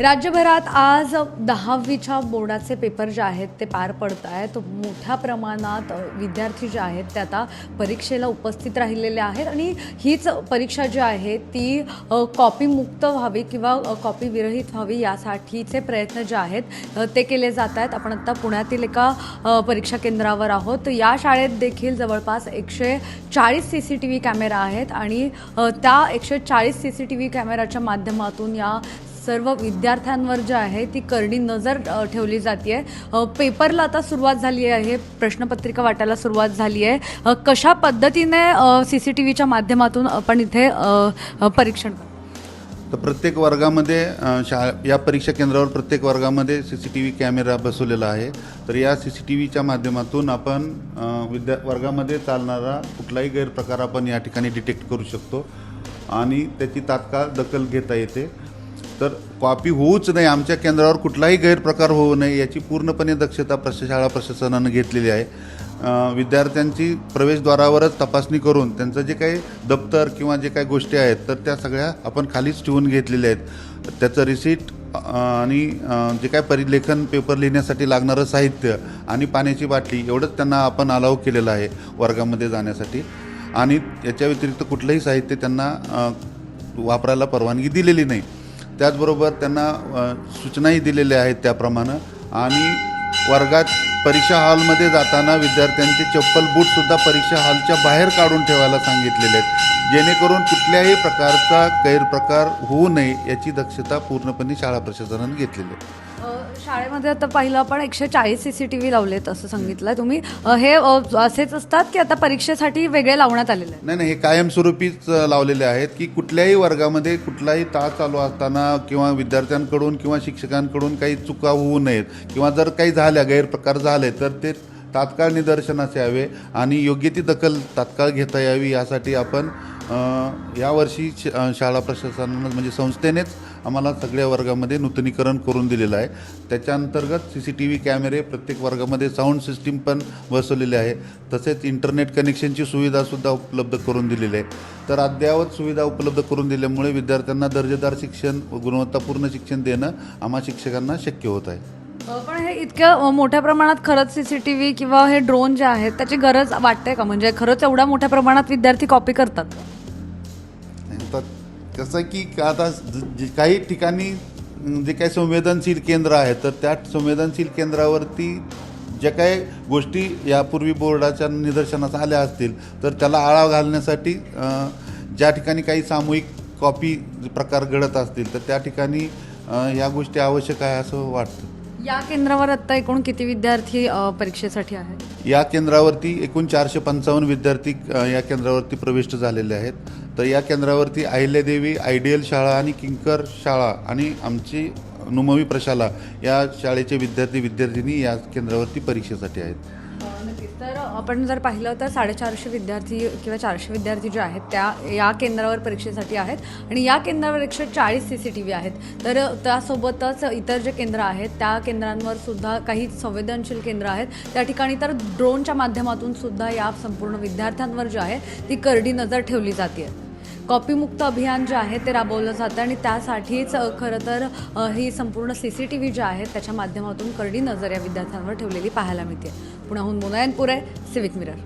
राज्यभरात आज दहावीच्या बोर्डाचे पेपर जे आहेत ते पार पडत आहेत. मोठ्या प्रमाणात विद्यार्थी जे आहेत ते आता परीक्षेला उपस्थित राहिलेले आहेत आणि हीच परीक्षा जी आहे ती कॉपीमुक्त व्हावी किंवा कॉपी विरहित व्हावी यासाठीचे प्रयत्न जे आहेत ते केले जात आहेत. आपण आत्ता पुण्यातील एका परीक्षा केंद्रावर आहोत. या शाळेत देखील जवळपास एकशे चाळीस C C T V camera आहेत आणि त्या एकशे चाळीस सी सी टी व्ही कॅमेराच्या माध्यमातून या सर्व विद्यार्थ्यांवर जे आहे ती करडी नजर ठेवली जाते पेपरला आता सुरुवात झाली आहे प्रश्नपत्रिका वाटायला सुरुवात झाली आहे. कशा पद्धतीने सी सी टी व्हीच्या माध्यमातून आपण इथे परीक्षण तर प्रत्येक वर्गामध्ये शा या परीक्षा केंद्रावर प्रत्येक वर्गामध्ये C C T V camera बसवलेला आहे. तर या सी सी टी व्हीच्या माध्यमातून आपण विद्या वर्गामध्ये चालणारा कुठलाही गैरप्रकार आपण या ठिकाणी डिटेक्ट करू शकतो. आणि त्याची तात्काळ दखल घेता येते. तर कॉपी होऊच नाही. आमच्या केंद्रावर कुठलाही गैरप्रकार होऊ नये याची पूर्णपणे दक्षता प्रशा शाळा प्रशासनानं घेतलेली आहे. विद्यार्थ्यांची प्रवेशद्वारावरच तपासणी करून त्यांचं जे काही दप्तर किंवा जे काही गोष्टी आहेत तर त्या सगळ्या आपण खालीच ठेवून घेतलेल्या आहेत. त्याचं रिसीट आणि जे काय परिलेखन पेपर लिहिण्यासाठी लागणारं साहित्य आणि पाण्याची बाटली एवढंच त्यांना आपण अलाव केलेलं आहे वर्गामध्ये जाण्यासाठी. आणि याच्या व्यतिरिक्त कुठलंही साहित्य त्यांना वापरायला परवानगी दिलेली नाही. त्याचबरोबर त्यांना सूचनाही दिलेल्या आहेत त्याप्रमाणे. आणि वर्गात परीक्षा हॉलमध्ये जाताना विद्यार्थ्यांचे चप्पल बूटसुद्धा परीक्षा हॉलच्या बाहेर काढून ठेवायला सांगितलेले आहेत. जेणेकरून कुठल्याही प्रकारचा गैरप्रकार होऊ नये याची दक्षता पूर्णपणे शाळा प्रशासनाने घेतलेली आहे. शाळेमध्ये आता पाहिलं आपण एकशे चाळीस सी सी टी व्ही लावलेत असं सांगितलं तुम्ही अ, हे अ, असेच असतात की आता परीक्षेसाठी वेगळे लावण्यात आलेले आहेत? नाही नाही हे कायमस्वरूपीच अ, लावलेले आहेत की कुठल्याही वर्गामध्ये कुठलाही तास चालू असताना किंवा विद्यार्थ्यांकडून किंवा शिक्षकांकडून काही चुका होऊ नयेत किंवा जर काही झाल्या गैरप्रकार झाले तर ते तात्काळ निदर्शनास यावे आणि योग्य ती दखल तात्काळ घेता यावी यासाठी आपण अ, यावर्षी श- अ, शाळा प्रशासनानं म्हणजे संस्थेनेच आम्हाला सगळ्या वर्गामध्ये नूतनीकरण करून दिलेलं आहे. त्याच्या अंतर्गत सी सी टी व्ही कॅमेरे प्रत्येक वर्गामध्ये साऊंड सिस्टीम पण बसवलेले आहे. तसेच इंटरनेट कनेक्शनची सुविधासुद्धा उपलब्ध करून दिलेली आहे. तर अद्ययावत सुविधा उपलब्ध करून दिल्यामुळे विद्यार्थ्यांना दर्जेदार शिक्षण व गुणवत्तापूर्ण शिक्षण देणं आम्हा शिक्षकांना शक्य होत आहे. पण हे इतक्या मोठ्या प्रमाणात खरंच सी सी टी व्ही किंवा हे ड्रोन जे आहेत त्याची गरज वाटते का? म्हणजे खरंच एवढ्या मोठ्या प्रमाणात विद्यार्थी कॉपी करतात? कसं की आता ज- जे काही ठिकाणी जे काही संवेदनशील केंद्र आहे तर त्या संवेदनशील केंद्रावरती ज्या काही गोष्टी यापूर्वी बोर्डाच्या निदर्शनास आल्या असतील तर त्याला आळा घालण्यासाठी ज्या ठिकाणी काही सामूहिक कॉपी प्रकार घडत असतील तर त्या ठिकाणी ह्या गोष्टी आवश्यक आहे असं वाटतं. या केंद्रावर आत्ता एकूण किती विद्यार्थी परीक्षेसाठी आहेत? या केंद्रावरती एकूण चारशे पंचावन्न विद्यार्थी या केंद्रावरती प्रविष्ट झालेले आहेत. तर या केंद्रावरती अहिल्यादेवी आयडियल शाळा आणि किंकर शाळा आणि आमची नुमवी प्रशाला या शाळेचे विद्यार्थी विद्यार्थिनी या केंद्रावरती परीक्षेसाठी आहेत. तर आपण जर पाहिलं तर साडेचारशे विद्यार्थी किंवा चारशे विद्यार्थी जे आहेत त्या या केंद्रावर परीक्षेसाठी आहेत आणि या केंद्रावर एकशे चाळीस सी सी टी व्ही आहेत. तर त्यासोबतच इतर जे केंद्र आहेत त्या केंद्रांवर सुद्धा काही संवेदनशील केंद्र आहेत. त्या ठिकाणी तर ड्रोनच्या माध्यमातून सुद्धा या संपूर्ण विद्यार्थ्यांवर जे आहे ती करडी नजर ठेवली जाते कॉपीमुक्त अभियान जे आहे ते राबवलं जातं आणि त्यासाठीच खरं तर ही संपूर्ण सी सी टी व्ही ज्या आहेत त्याच्या माध्यमातून करडी नजर या विद्यार्थ्यांवर ठेवलेली पाहायला मिळते. पुण्याहून मुनायनपूर आहे सिविक मिरर.